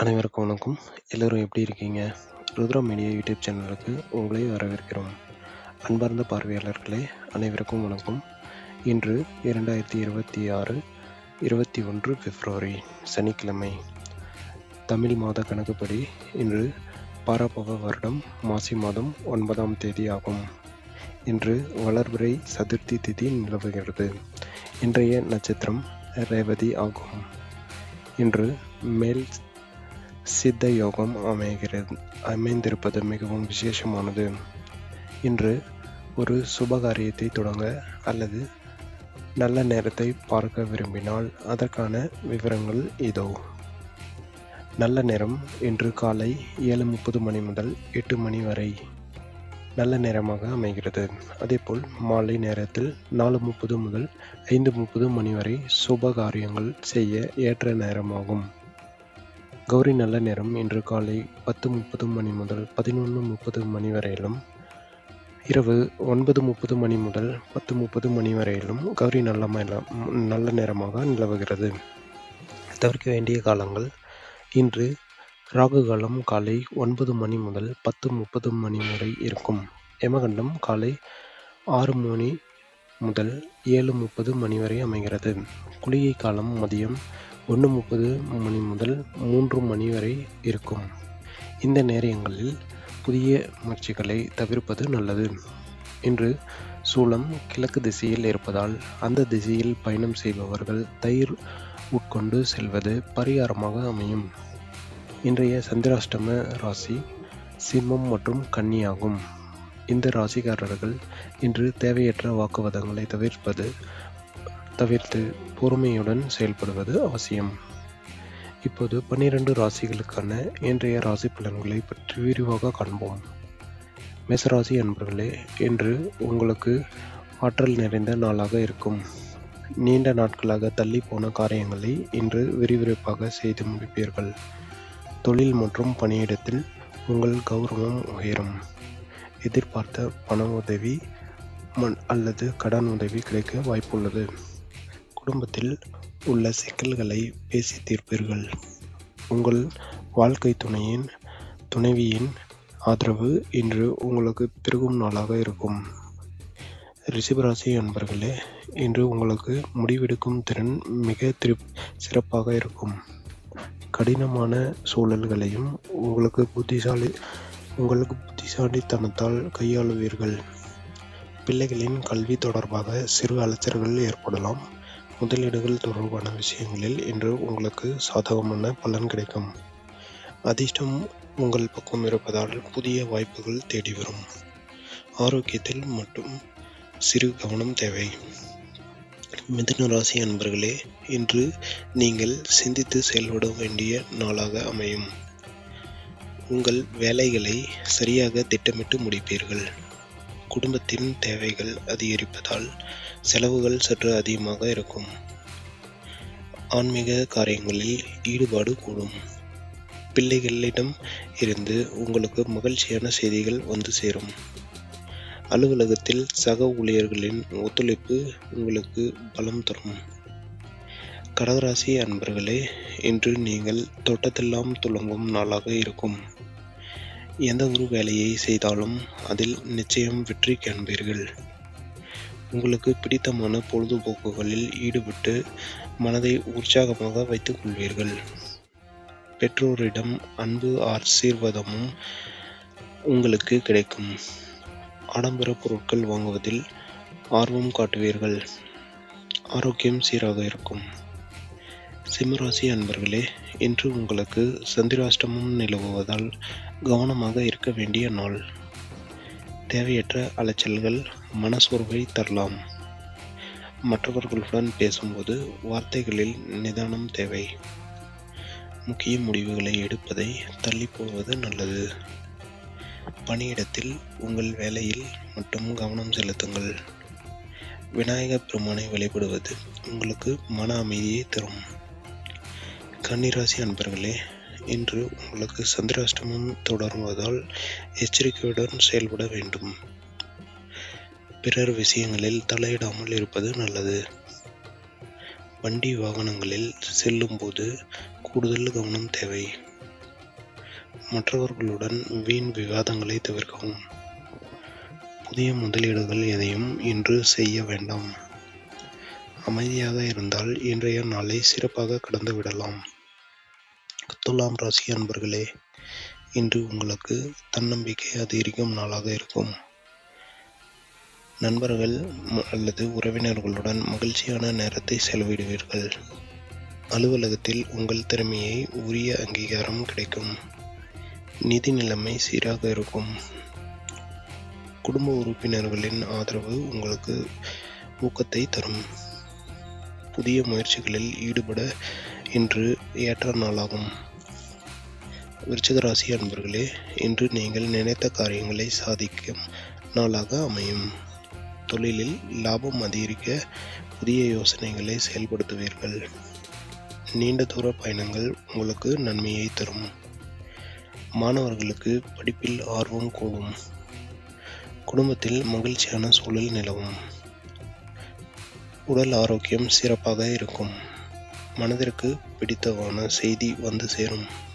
அனைவருக்கும் வணக்கம். எல்லோரும் எப்படி இருக்கீங்க? ருத்ரா மீடியா யூடியூப் சேனலுக்கு உங்களை வரவேற்கிறோம். அன்பார்ந்த பார்வையாளர்களே அனைவருக்கும் வணக்கம். இன்று இரண்டாயிரத்தி இருபத்தி ஆறு இருபத்தி ஒன்று பிப்ரவரி சனிக்கிழமை. தமிழ் மாத கணக்குப்படி இன்று பாராபவ வருடம் மாசி மாதம் ஒன்பதாம் தேதி ஆகும். இன்று வளர்பிறை சதுர்த்தி திதி நிலவுகிறது. இன்றைய நட்சத்திரம் ரேவதி ஆகும். இன்று மேல் சித்த யோகம் அமைகிறது அமைந்திருப்பது மிகவும் விசேஷமானது. இன்று ஒரு சுபகாரியத்தை தொடங்க அல்லது நல்ல நேரத்தை பார்க்க விரும்பினால் அதற்கான விவரங்கள் இதோ. நல்ல நேரம் இன்று காலை ஏழு முப்பது மணி முதல் எட்டு மணி வரை நல்ல நேரமாக அமைகிறது. அதேபோல் மாலை நேரத்தில் நாலு முப்பது முதல் ஐந்து முப்பது மணி வரை சுப காரியங்கள் செய்ய ஏற்ற நேரமாகும். கௌரி நல்ல நேரம் இன்று காலை பத்து முப்பது மணி முதல் பதினொன்று முப்பது மணி வரையிலும் இரவு ஒன்பது முப்பது மணி முதல் பத்து முப்பது மணி வரையிலும் கௌரி நல்ல நல்ல நேரமாக நிலவுகிறது. தவிர்க்க வேண்டிய காலங்கள் இன்று ராகு காலம் காலை ஒன்பது மணி முதல் பத்து முப்பது மணி வரை இருக்கும். யமகண்டம் காலை ஆறு மணி முதல் ஏழு முப்பது மணி வரை அமைகிறது. குளிகை காலம் மதியம் ஒன்று முப்பது மணி முதல் மூன்று மணி வரை இருக்கும். இந்த நேரங்களில் புதிய முயற்சிகளை தவிர்ப்பது நல்லது. இன்று சூலம் கிழக்கு திசையில் இருப்பதால் அந்த திசையில் பயணம் செய்பவர்கள் தயிர் உட்கொண்டு செல்வது பரிகாரமாக அமையும். இன்றைய சந்திராஷ்டம ராசி சிம்மம் மற்றும் கன்னி ஆகும். இந்த ராசிக்காரர்கள் இன்று தேவையற்ற வாக்குவாதங்களை தவிர்ப்பது தவிர்த்து பொறுமையுடன் செயல்படுவது அவசியம். இப்போது பன்னிரண்டு ராசிகளுக்கான இன்றைய ராசி பலன்களை பற்றி விரிவாக காண்போம். மேசராசி அன்பர்களே இன்று உங்களுக்கு ஆற்றல் நிறைந்த நாளாக இருக்கும். நீண்ட நாட்களாக தள்ளி போன காரியங்களை இன்று விறுவிறுப்பாக செய்து முடிப்பீர்கள். தொழில் மற்றும் பணியிடத்தில் உங்கள் கௌரவம் உயரும். எதிர்பார்த்த பண உதவி அல்லது கடன் உதவி கிடைக்க வாய்ப்புள்ளது. குடும்பத்தில் உள்ள சிக்கல்களை பேசி தீர்ப்பீர்கள். உங்கள் வாழ்க்கை துணையின் துணைவியின் ஆதரவு இன்று உங்களுக்கு பெருகும் நாளாக இருக்கும். ரிஷபராசி அன்பர்களே இன்று உங்களுக்கு முடிவெடுக்கும் திறன் மிக திரு சிறப்பாக இருக்கும். கடினமான சூழல்களையும் உங்களுக்கு புத்திசாலி உங்களுக்கு புத்திசாலித்தனத்தால் கையாளுவீர்கள். பிள்ளைகளின் கல்வி தொடர்பாக சிறு அலைச்சல்கள் ஏற்படலாம். முதலீடுகள் தொடர்பான விஷயங்களில் இன்று உங்களுக்கு சாதகமான பலன் கிடைக்கும். அதிர்ஷ்டம் உங்கள் பக்கம் இருப்பதால் புதிய வாய்ப்புகள் தேடி வரும். ஆரோக்கியத்தில் மட்டும் சிறு கவனம் தேவை. மிதுன ராசி அன்பர்களே இன்று நீங்கள் சிந்தித்து செயல்பட வேண்டிய நாளாக அமையும். உங்கள் வேலைகளை சரியாக திட்டமிட்டு முடிப்பீர்கள். குடும்பத்தின் தேவைகள் அதிகரிப்பதால் செலவுகள் சற்று அதிகமாக இருக்கும். ஆன்மீக காரியங்களில் ஈடுபாடு கூடும். பிள்ளைகளிடம் இருந்து உங்களுக்கு மகிழ்ச்சியான செய்திகள் வந்து சேரும். அலுவலகத்தில் சக ஊழியர்களின் ஒத்துழைப்பு உங்களுக்கு பலம் தரும். கடகராசி அன்பர்களே இன்று நீங்கள் தோட்டத்தெல்லாம் துளங்கும் நாளாக இருக்கும். எந்த ஒரு வேலையை செய்தாலும் அதில் நிச்சயம் வெற்றி காண்பீர்கள். உங்களுக்கு பிடித்தமான பொழுதுபோக்குகளில் ஈடுபட்டு மனதை உற்சாகமாக வைத்துக் கொள்வீர்கள் பெற்றோரிடம் அன்பு ஆசீர்வாதமும் உங்களுக்கு கிடைக்கும். ஆடம்பர பொருட்கள் வாங்குவதில் ஆர்வம் காட்டுவீர்கள். ஆரோக்கியம் சீராக இருக்கும். சிம்மராசி அன்பர்களே இன்று உங்களுக்கு சந்திராஷ்டமம் நிலவுவதால் கவனமாக இருக்க வேண்டிய நாள். தேவையற்ற அலைச்சல்கள் மனசோர்வை தரலாம். மற்றவர்களுடன் பேசும்போது வார்த்தைகளில் நிதானம் தேவை. முக்கிய முடிவுகளை எடுப்பதை தள்ளி போவது நல்லது. பணியிடத்தில் உங்கள் வேலையில் மட்டும் கவனம் செலுத்துங்கள். விநாயகப் பெருமானை வழிபடுவது உங்களுக்கு மன அமைதியை தரும். கன்னிராசி அன்பர்களே இன்று உங்களுக்கு சந்திராஷ்டமம் தொடருவதால் எச்சரிக்கையுடன் செயல்பட வேண்டும். பிறர் விஷயங்களில் தலையிடாமல் இருப்பது நல்லது. வண்டி வாகனங்களில் செல்லும்போது கூடுதல் கவனம் தேவை. மற்றவர்களுடன் வீண் விவாதங்களை தவிர்க்கவும். புதிய முதலீடுகள் எதையும் இன்று செய்ய வேண்டாம். அமைதியாக இருந்தால் இன்றைய நாளை சிறப்பாக கடந்து விடலாம். துலாம் ராசி அன்பர்களே இன்று உங்களுக்கு தன்னம்பிக்கை அதிகரிக்கும் நாளாக இருக்கும். நண்பர்கள் அல்லது உறவினர்களுடன் மகிழ்ச்சியான நேரத்தை செலவிடுவீர்கள். அலுவலகத்தில் உங்கள் திறமையை உரிய அங்கீகாரம் கிடைக்கும். நிதி நிலைமை சீராக இருக்கும். குடும்ப உறுப்பினர்களின் ஆதரவு உங்களுக்கு ஊக்கத்தை தரும். புதிய முயற்சிகளில் ஈடுபட இன்று ஏற்ற நாளாகும். விருச்சிகராசி அன்பர்களே இன்று நீங்கள் நினைத்த காரியங்களை சாதிக்கும் நாளாக அமையும். தொழிலில் லாபம் அதிகரிக்க புதிய யோசனைகளை செயல்படுத்துவீர்கள். நீண்ட தூர பயணங்கள் உங்களுக்கு நன்மையை தரும். மாணவர்களுக்கு படிப்பில் ஆர்வம் கூடும். குடும்பத்தில் மகிழ்ச்சியான சூழல் நிலவும். உடல் ஆரோக்கியம் சிறப்பாக இருக்கும். மனதிற்கு பிடித்தமான செய்தி வந்து சேரும்.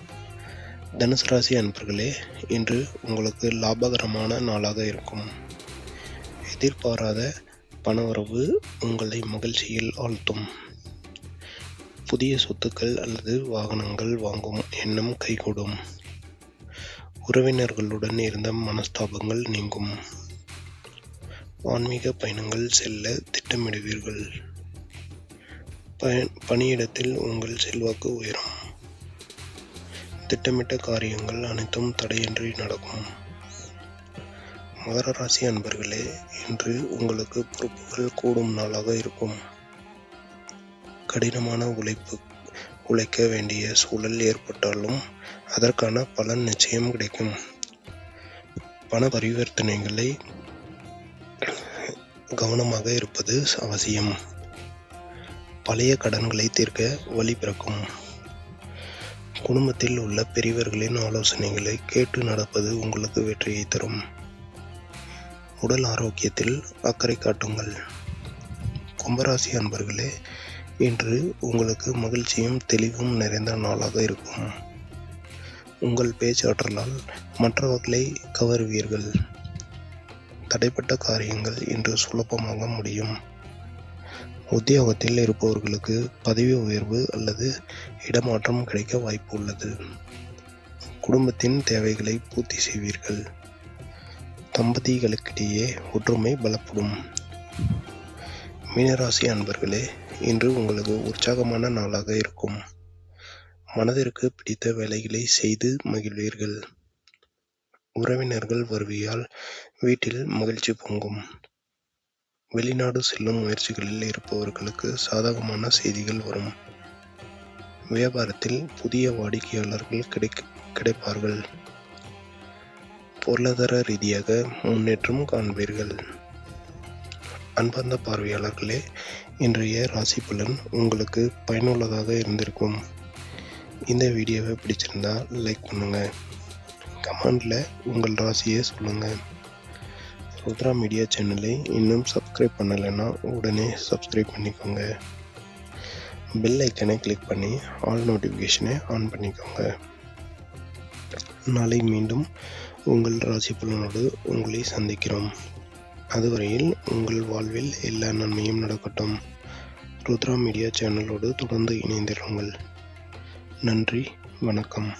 தனுசு ராசி அன்பர்களே இன்று உங்களுக்கு லாபகரமான நாளாக இருக்கும். எதிர்பாராத பணவரவு உங்களை மகிழ்ச்சியில் ஆழ்த்தும். புதிய சொத்துக்கள் அல்லது வாகனங்கள் வாங்கும் எண்ணம் கைகூடும். உறவினர்களுடன் இருந்த மனஸ்தாபங்கள் நீங்கும். ஆன்மீக பயணங்கள் செல்ல திட்டமிடுவீர்கள். பயன் பணியிடத்தில் உங்கள் செல்வாக்கு உயரும். திட்டமிட்ட காரியங்கள் அனைத்தும் தடையின்றி நடக்கும். மகர ராசி அன்பர்களே இன்று உங்களுக்கு பொறுப்புகள் கூடும் நாளாக இருக்கும். கடினமான உழைப்பு உழைக்க வேண்டிய சூழல் ஏற்பட்டாலும் அதற்கான பலன் நிச்சயம் கிடைக்கும். பண பரிவர்த்தனைகளை கவனமாக இருப்பது அவசியம். பழைய கடன்களை தீர்க்க வழி பிறக்கும். குடும்பத்தில் உள்ள பெரியவர்களின் ஆலோசனைகளை கேட்டு நடப்பது உங்களுக்கு வெற்றியை தரும். உடல் ஆரோக்கியத்தில் அக்கறை காட்டுங்கள். கும்பராசி அன்பர்களே இன்று உங்களுக்கு மகிழ்ச்சியும் தெளிவும் நிறைந்த நாளாக இருக்கும். உங்கள் பேச்சாற்றலால் மற்றவர்களை கவருவீர்கள். தடைப்பட்ட காரியங்கள் இன்று சுலபமாக முடியும். உத்தியோகத்தில் இருப்பவர்களுக்கு பதவி உயர்வு அல்லது இடமாற்றம் கிடைக்க வாய்ப்பு உள்ளது. குடும்பத்தின் தேவைகளை பூர்த்தி செய்வீர்கள். தம்பதிகளுக்கிடையே ஒற்றுமை பலப்படும். மீனராசி அன்பர்களே இன்று உங்களுக்கு உற்சாகமான நாளாக இருக்கும். மனதிற்கு பிடித்த வேலைகளை செய்து மகிழ்வீர்கள். உறவினர்கள் வருவியால் வீட்டில் மகிழ்ச்சி பொங்கும். வெளிநாடு செல்லும் முயற்சிகளில் இருப்பவர்களுக்கு சாதகமான செய்திகள் வரும். வியாபாரத்தில் புதிய வாடிக்கையாளர்கள் கிடைக்க கிடைப்பார்கள். பொருளாதார ரீதியாக முன்னேற்றம் காண்பீர்கள். அன்பார்ந்த பார்வையாளர்களே இன்றைய ராசி பலன் உங்களுக்கு பயனுள்ளதாக இருந்திருக்கும். இந்த வீடியோவை பிடிச்சிருந்தா லைக் பண்ணுங்கள் கமெண்டில் உங்கள் ராசியை சொல்லுங்கள் ருத்ரா மீடியா சேனலை இன்னும் சப்ஸ்கிரைப் பண்ணலைன்னா உடனே சப்ஸ்கிரைப் பண்ணிக்கோங்க. பெல் ஐக்கனை கிளிக் பண்ணி ஆல் நோட்டிஃபிகேஷனை ஆன் பண்ணிக்கோங்க. நாளை மீண்டும் உங்கள் ராசி பலனோடு உங்களை சந்திக்கிறோம். அதுவரையில் உங்கள் வாழ்வில் எல்லா நன்மையும் நடக்கட்டும். ருத்ரா மீடியா சேனலோடு தொடர்ந்து இணைந்திருங்கள். நன்றி வணக்கம்.